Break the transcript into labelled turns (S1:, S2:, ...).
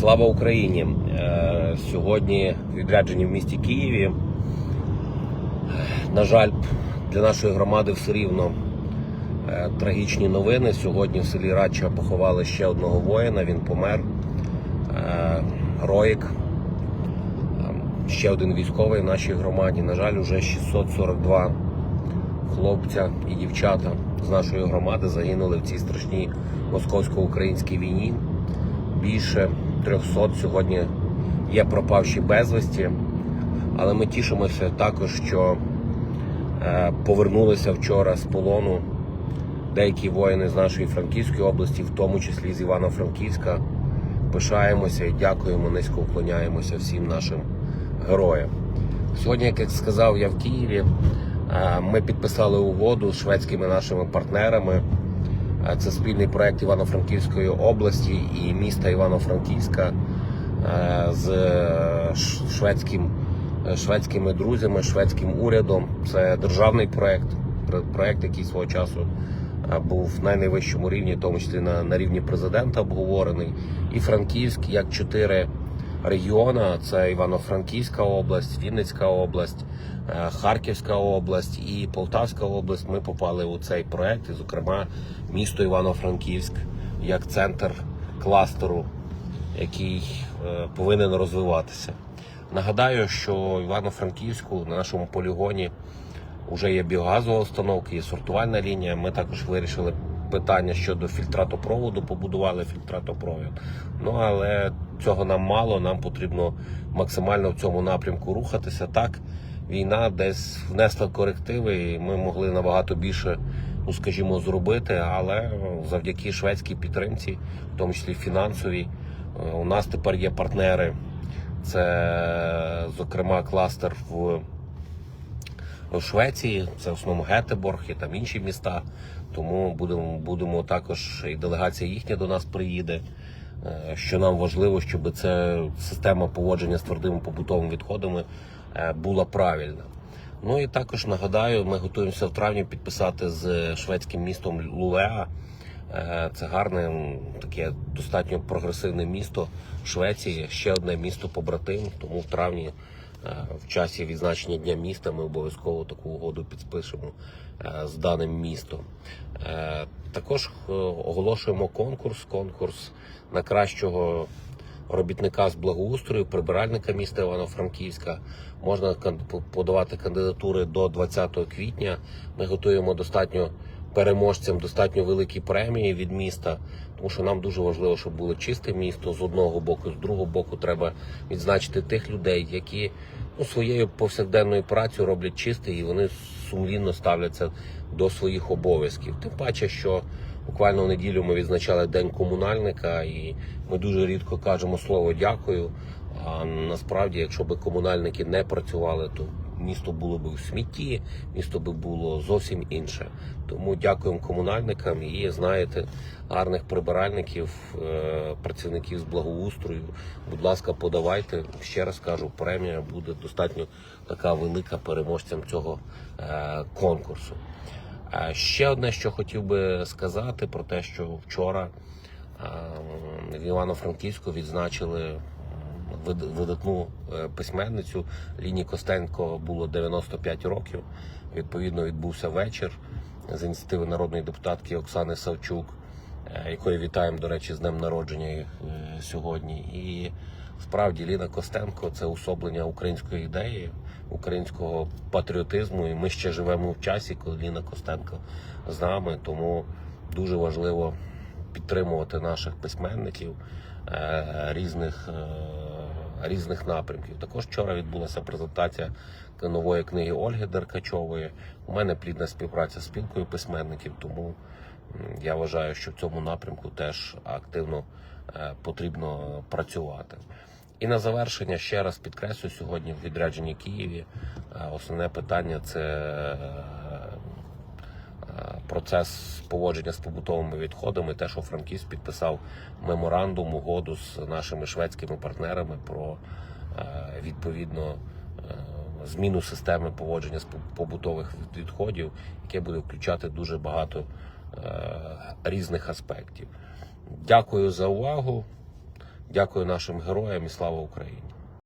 S1: Слава Україні! Е, Сьогодні відряджені в місті Києві. На жаль, для нашої громади все рівно е, трагічні новини. Сьогодні в селі Радча поховали ще одного воїна. Він помер. Е, Роїк. Е, Ще один військовий в нашій громаді. На жаль, уже 642 хлопця і дівчата з нашої громади загинули в цій страшній московсько-українській війні. Більше 300 сьогодні є пропавші безвісті, але ми тішимося також, що е, повернулися вчора з полону деякі воїни з нашої Франківської області, в тому числі з Івано-Франківська. Пишаємося і дякуємо, низько вклоняємося всім нашим героям. Сьогодні, як я сказав, я в Києві. Е, Ми підписали угоду з шведськими нашими партнерами. Е, Це спільний проект Івано-Франківської області і міста Івано-Франківська е, з е, шведським, шведськими друзями, шведським урядом. Це державний проект, проект, який свого часу був на найвищому рівні, в тому числі на, на рівні президента обговорений. І Франківськ як чотири регіона: це Івано-Франківська область, Вінницька область, е, Харківська область і Полтавська область. Ми попали у цей проект, і, зокрема, місто Івано-Франківськ як центр кластеру, який е, повинен розвиватися. Нагадаю, що Івано-Франківську на нашому полігоні вже є біогазова установка, є сортувальна лінія. Ми також вирішили питання щодо фільтратопроводу, побудували фільтратопровід. Ну але цього нам мало, нам потрібно максимально в цьому напрямку рухатися. Так, війна десь внесла корективи, і ми могли набагато більше, ну скажімо, зробити. Але завдяки шведській підтримці, в тому числі фінансовій, е, у нас тепер є партнери. Це, зокрема, кластер в Швеції, це в основному Гетеборг і там інші міста. Тому будемо, будемо також і делегація їхня до нас приїде. Е, Що нам важливо, щоб ця система поводження з твердими побутовими відходами е, була правильна. Ну і також нагадаю, ми готуємося в травні підписати з шведським містом Лулеа. Е, Це гарне, таке достатньо прогресивне місто Швеції. Ще одне місто побратим. Тому в травні, в часі відзначення дня міста, ми обов'язково таку угоду підпишемо е, з даним містом. Е, Також е, оголошуємо конкурс. Конкурс на кращого робітника з благоустрою, прибиральника міста Івано-Франківська. Можна подавати кандидатури до 20 квітня. Ми готуємо достатньо переможцям достатньо великі премії від міста, тому що нам дуже важливо, щоб було чисте місто з одного боку, з другого боку треба відзначити тих людей, які ну, своєю повсякденною працею роблять чисте і вони сумлінно ставляться до своїх обов'язків. Тим паче, що буквально в неділю ми відзначали день комунальника, і ми дуже рідко кажемо слово дякую. А насправді, якщо би комунальники не працювали, то місто було б у смітті, місто би було зовсім інше. Тому дякуємо комунальникам і знаєте, гарних прибиральників, е, працівників з благоустрою. Будь ласка, подавайте. Ще раз кажу, премія буде достатньо така велика переможцям цього е, конкурсу. Е, Ще одне, що хотів би сказати, про те, що вчора в Івано-Франківську відзначили видатну е, письменницю Ліні Костенко було 95 років. Відповідно, відбувся вечір з ініціативи народної депутатки Оксани Савчук, е, якої вітаємо, до речі, з днем народження е, сьогодні. І справді Ліна Костенко це усоблення української ідеї, українського патріотизму. І ми ще живемо в часі, коли Ліна Костенко з нами. Тому дуже важливо підтримувати наших письменників різних, різних напрямків. Також вчора відбулася презентація нової книги Ольги Деркачової. У мене плідна співпраця з спілкою письменників, тому я вважаю, що в цьому напрямку теж активно е, потрібно працювати. І на завершення ще раз підкреслю сьогодні в відрядженні Києві. е, Основне питання це е, процес поводження з побутовими відходами. Те, що Франківськ підписав меморандум, угоду з нашими шведськими партнерами про е, відповідно е, зміну системи поводження з побутових відходів, яке буде включати дуже багато е, різних аспектів. Дякую за увагу. Дякую нашим героям і слава Україні!